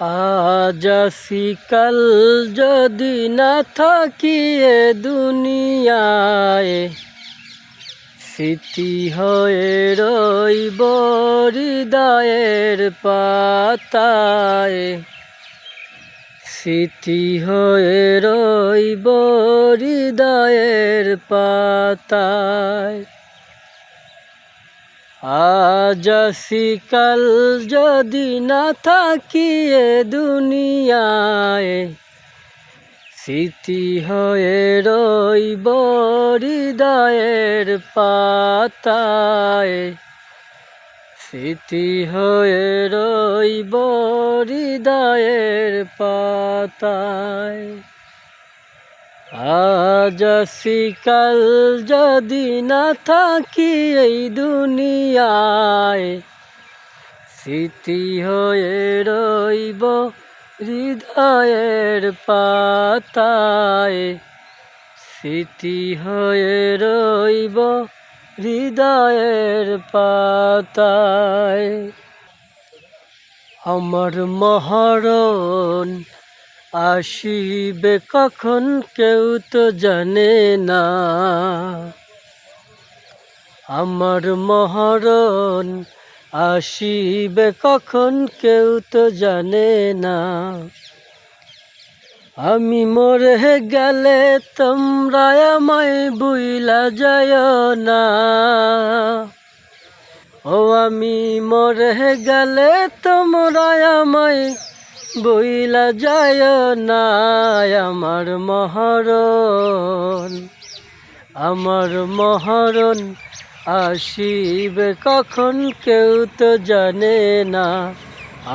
আজ কাল যদি না থাকি এ দুনিয়ায়। স্মৃতি হয়ে রইব হৃদয়ের পাতায়। স্মৃতি হয়ে রইব হৃদয়ের পাতায়। আজ কাল যদি না থাকি এ দুনিয়ায়, স্মৃতি হয়ে রইব হৃদয়ের পাতায়। স্মৃতি হয়ে রইব হৃদয়ের পাতায়। আজ কাল যদি না থাকি এই দুনিয়ায়, স্মৃতি হয়ে রইব হৃদয়ের পাতায়। স্মৃতি হয়ে রইব হৃদয়ের পাতায়। আমার মহরণ আসিবে কখন কেউ তো জানে না। আমার মহরণ আসিবে কখন কেউ তো জানে না। আমি মরে গেলে তোমরা আমায় বুইলা যায় না। ও আমি মরে গেলে তোমরা আমায় বইলা যায় না আমার মহরণ। আমার মহরণ আসিবে কখন কেউ তো জানে না।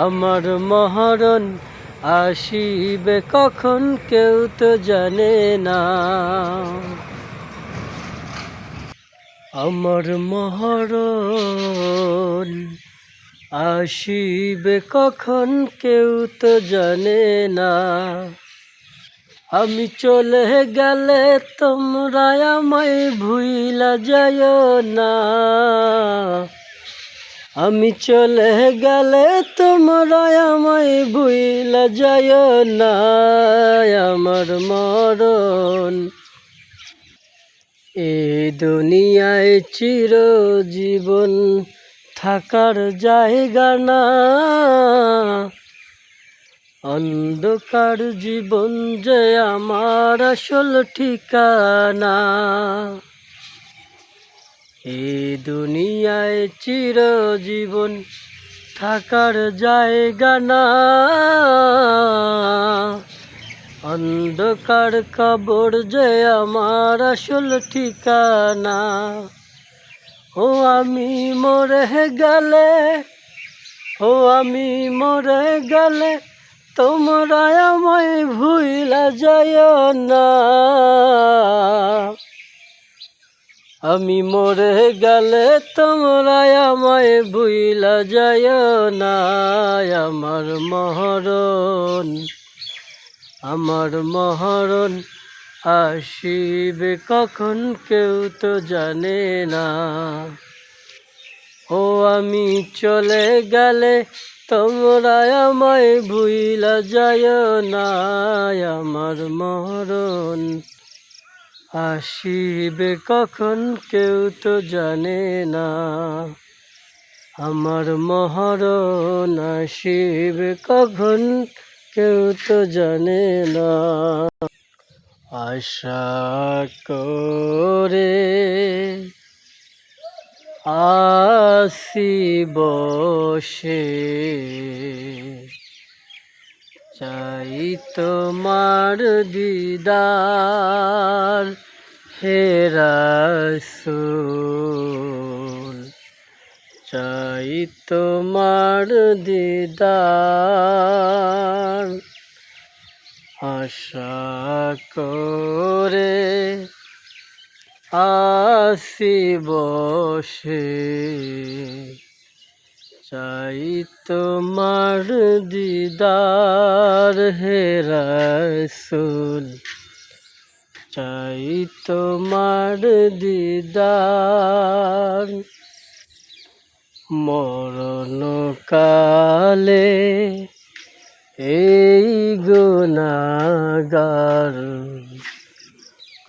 আমার মহরণ আসিবে কখন কেউ তো জানে না। আমার মহরণ আসিবে কখন কেউ তো জানে না। আমি চলে গেলে তোমরা আমায় ভুইলা যায় না। আমি চলে গেলে তোমরা আমায় ভুইলা যায় না। আমার মরণ এ দুনিয়ায় চিরজীবন থাকার জায়গা না। অন্ধকার জীবন যে আমার আসল ঠিকানা। এ দুনিয়ায় চিরজীবন থাকার জায়গা না। অন্ধকার কবর যে আমার আসল ঠিকানা। ও আমি মরে গেলে, ও আমি মরে গেলে তোমরা আমায় ভুইলা যায় না। আমি মরে গেলে তোমরা আমায় ভুইলা যায় না। আমার মহরণ আমার মহরণ আসিবে কখন কেউ তো জানে না। ও আমি চলে গেলে তোমরা আমায় ভুইলা যায় না, আমার মরণ। আসিবে কখন কেউ তো জানে না, আমার মহরণ আসিবে কখন কেউ তো জানে না। আশা করে আসি বসে। চাই তোমার দিদার হেরাসুল চাই তোমার দিদার আশা করে আসি বসে। চাই তোমার দিদার হেরাসুল চাই তোমার দিদার মরণ কালে এই গুণাগার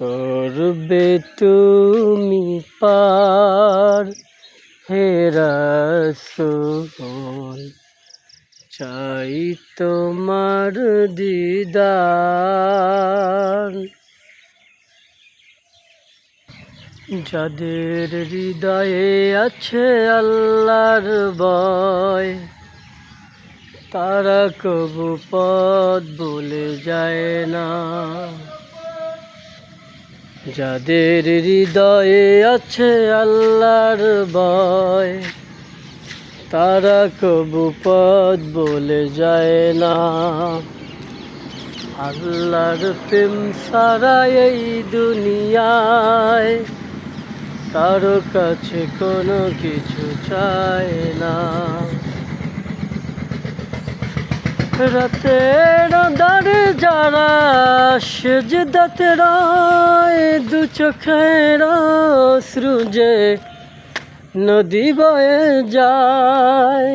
করবে তুমি পার হেরাসল চাই তোমার দিদার। যাদের হৃদয়ে আছে আল্লাহর ভয় তারা কবু পথ বলে যায় না। যাদের হৃদয়ে আছে আল্লাহর ভয়, তারা কবু পথ বলে যায় না। আল্লাহর প্রেম সারা এই দুনিয়ায়, কারও কাছে কোনো কিছু চায় না। রাতের দাঁড়ে যারা সেজদাতে রায় দু চোখের সৃজে নদী বয়ে যায়।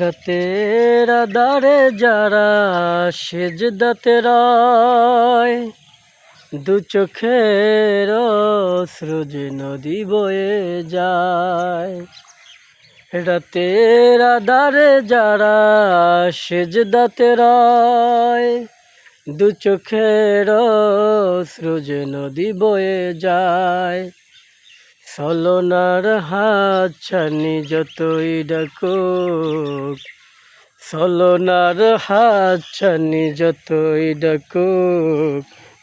রাতের দাঁড়ে যারা সেজদাতে রায় দু চোখের সৃজে নদী বয়ে যায়। রাতের আধারে যারা সেজদাতে রয় দু চোখের সৃজ নদী বয়ে যায়। সলনার হাত ছানি যতই ডাকুক, সলনার হাত ছানি যতই ডাকুক,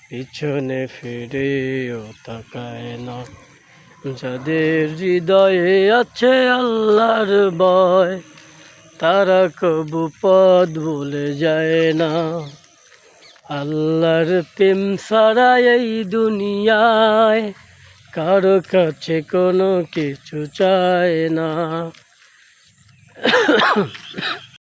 পিছনে ফিরেও তাকায় না। যাদের হৃদয়ে আছে আল্লাহর ভয়, তারা কবু পদ বলে যায় না। আল্লাহর প্রেম সারা এই দুনিয়ায় কারও কাছে কোনো কিছু চায় না।